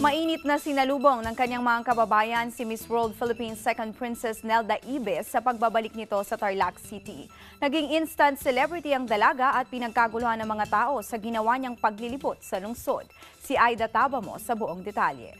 Mainit na sinalubong ng kanyang mga kababayan si Miss World Philippines Second Princess Nelda Ibes sa pagbabalik nito sa Tarlac City. Naging instant celebrity ang dalaga at pinagkaguluhan ng mga tao sa ginawa niyang paglilibot sa lungsod. Si Aida Tabamo sa buong detalye.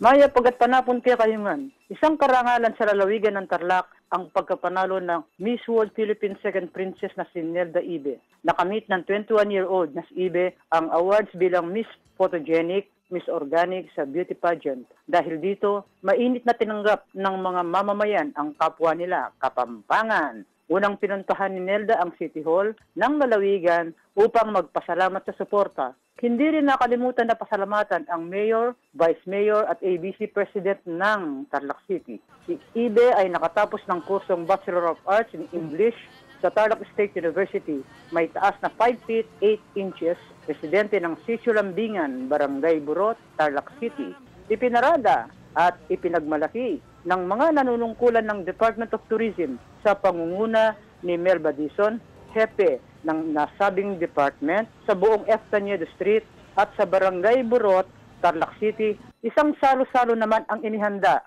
Maya pagat panapon kaya kayungan, isang karangalan sa lalawigan ng Tarlac ang pagkapanalo ng Miss World Philippines Second Princess na si Nelda Ibe. Nakamit ng 21-year-old na si Ibe ang awards bilang Miss Photogenic, Miss Organic sa beauty pageant. Dahil dito, mainit na tinanggap ng mga mamamayan ang kapwa nila, Kapampangan. Unang pinuntahan ni Nelda ang City Hall ng Lalawigan upang magpasalamat sa suporta hindi rin nakalimutan na pasalamatan ang Mayor, Vice Mayor at ABC President ng Tarlac City. Si Ibe ay nakatapos ng kursong Bachelor of Arts in English sa Tarlac State University. May taas na 5 feet 8 inches, residente ng Sitio Lambingan, Barangay Burot, Tarlac City. Ipinarada at ipinagmalaki ng mga nanunungkulan ng Department of Tourism sa pangunguna ni Mel Badison, hepe ng nasabing department sa buong Estaniedo Street at sa Barangay Burot, Tarlac City. Isang salo-salo naman ang inihanda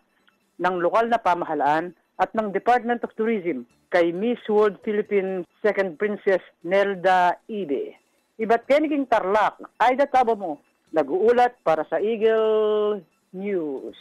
ng lokal na pamahalaan at ng Department of Tourism kay Miss World Philippine Second Princess Nelda Ibe. Iba't keniging Tarlac, Aida Tabo mo, nag-uulat para sa Eagle News.